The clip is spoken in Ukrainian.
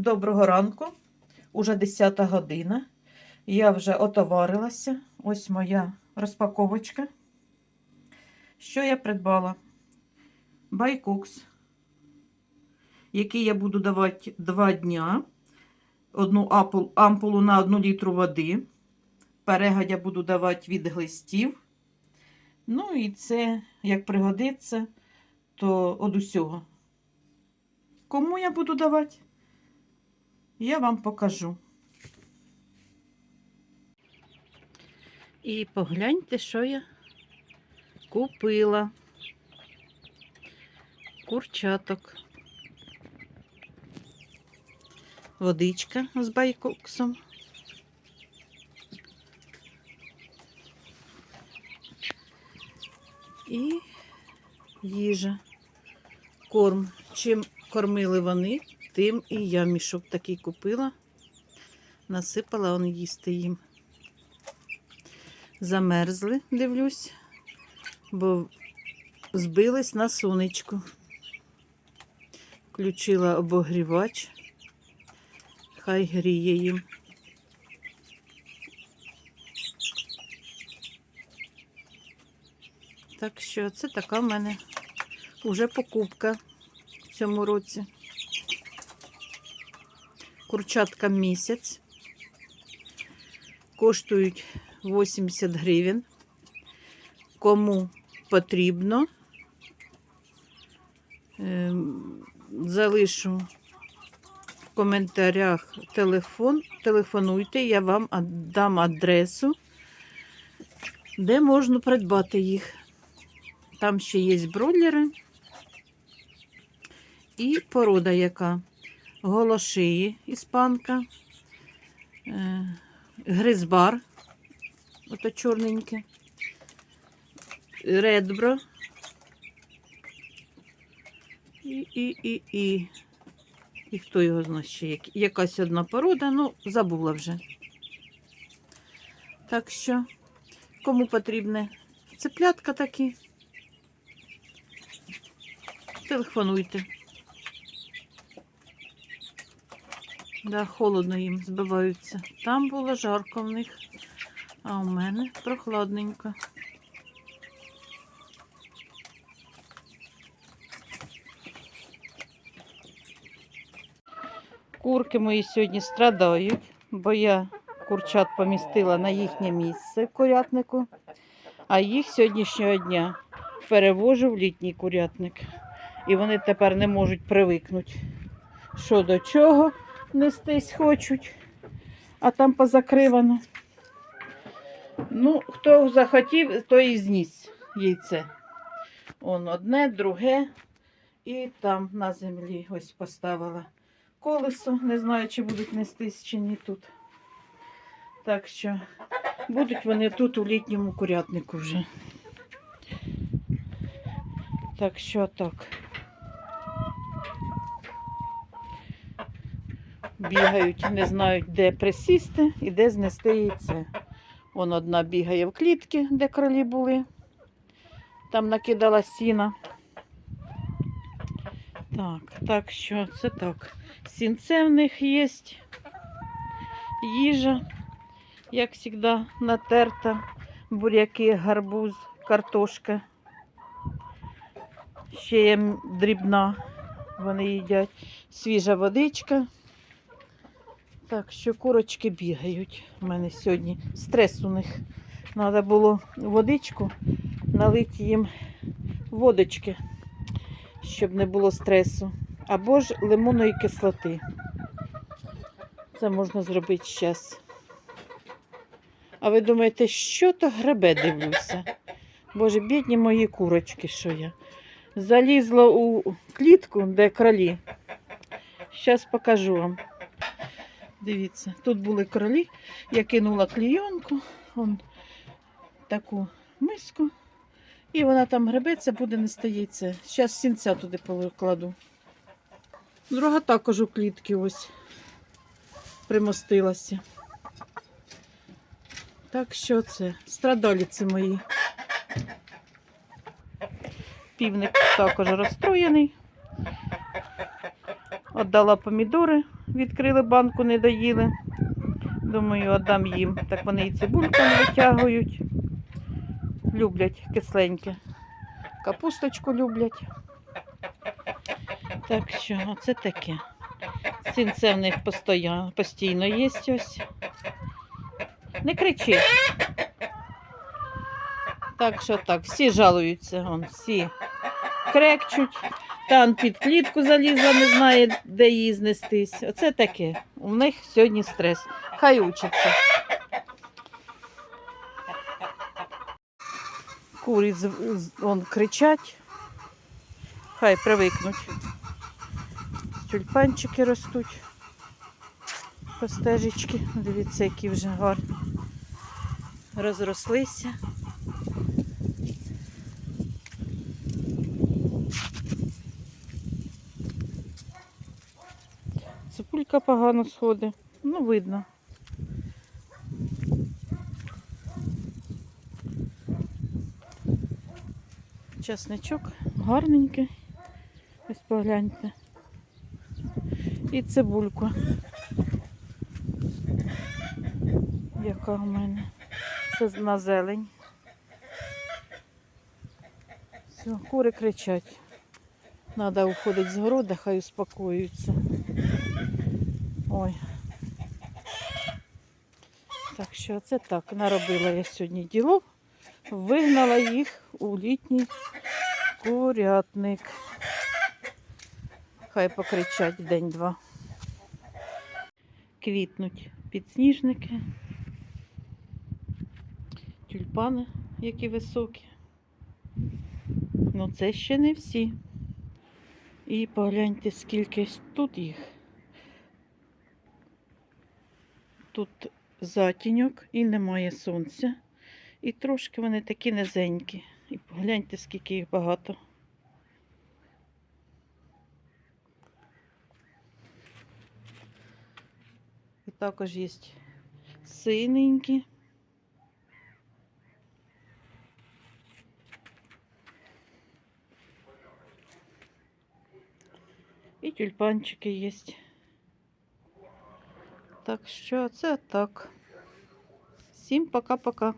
Доброго ранку. Уже 10 година. Я вже отоварилася. Ось моя розпаковочка. Що я придбала? Байкокс, який я буду давати 2 дня. Одну ампулу на 1 літру води. Перегадя буду давати від глистів. Ну і це, як пригодиться, то од усього. Кому я буду давати? Я вам покажу. І погляньте, що я купила. Курчаток. Водичка з байкоксом. І їжа. Корм. Чим кормили вони, тим і я мішок такий купила. Насипала он їсти їм. Замерзли, дивлюсь, бо збились на сонечку. Включила обогрівач. Хай гріє їм. Так що це така в мене уже покупка в цьому році. Курчатка місяць. Коштують 80 гривень. Кому потрібно, ем, залишу в коментарях телефон. Телефонуйте, я вам дам адресу, де можна придбати їх. Там ще є бройлери і порода яка. Голошиї іспанка, е, гризбар, ото чорненьке, редбро. І, і, і, і. І хто його знає ще? Якась одна порода, ну, забула вже. Так що, кому потрібне цеплятка такі, телефонуйте. Да, холодно їм збиваються. Там було жарко в них, а у мене прохладненько. Курки мої сьогодні страдають, бо я курчат помістила на їхнє місце в курятнику, а їх сьогоднішнього дня перевожу в літній курятник. І вони тепер не можуть привикнути. Що до чого нестись хочуть, а там позакривано. Ну, хто захотів, той і зніс яйце. Он одне, друге, і там на землі ось поставила колесо. Не знаю, чи будуть нестись, чи ні тут. Так що будуть вони тут у літньому курятнику вже. Так що так. Бігають, не знають, де присісти і де знести яйце. Вон одна бігає в клітки, де кролі були. Там накидала сіна. Так, так що це так. Сінце в них є. Їжа, як завжди, натерта. Буряки, гарбуз, картошка. Ще є дрібна. Вони їдять. Свіжа водичка. Так що курочки бігають. У мене сьогодні стрес у них. Треба було водичку налити їм водочки, щоб не було стресу. Або ж лимонної кислоти. Це можна зробити зараз. А ви думаєте, що то гребе дивлюся? Боже, бідні мої курочки, що я. Залізла у клітку, де кролі. Зараз покажу вам. Дивіться, тут були кролі. Я кинула клійонку, вон таку миску. І вона там гребеться, буде не яйце. Зараз сінця туди покладу. Друга також у клітки ось примостилася. Так що це? Страдаліці мої. Півник також розстроєний. Отдала помідори, відкрили банку, не доїли. Думаю, віддам їм. Так вони і цибульку не витягують. Люблять кисленьке. Капусточку люблять. Так що, оце таке. Сінце в них постоя- постійно є ось. Не кричи. Так що так, всі жалуються, вон, всі крекчуть. Там під клітку залізла, не знає, де її знестись. Оце таке. У них сьогодні стрес. Хай учаться. Курі вон, кричать. Хай привикнуть. Тюльпанчики ростуть. По стежечки. Дивіться, які вже гарні. Розрослися. Ципулька погано сходить. Ну, видно. Часничок гарненький. Ось погляньте. І цибульку. Яка у мене? Це на зелень. Все, кури кричать. Надо уходити з города, хай успокоюються. Ой. Так що це так. Наробила я сьогодні діло. Вигнала їх у літній курятник. Хай покричать день-два. Квітнуть підсніжники, тюльпани, які високі. Ну це ще не всі. І погляньте, скільки тут їх. Тут затіньок і немає сонця. І трошки вони такі низенькі. І погляньте, скільки їх багато. І також є синенькі. І тюльпанчики є. Так що це так. Всім пока-пока.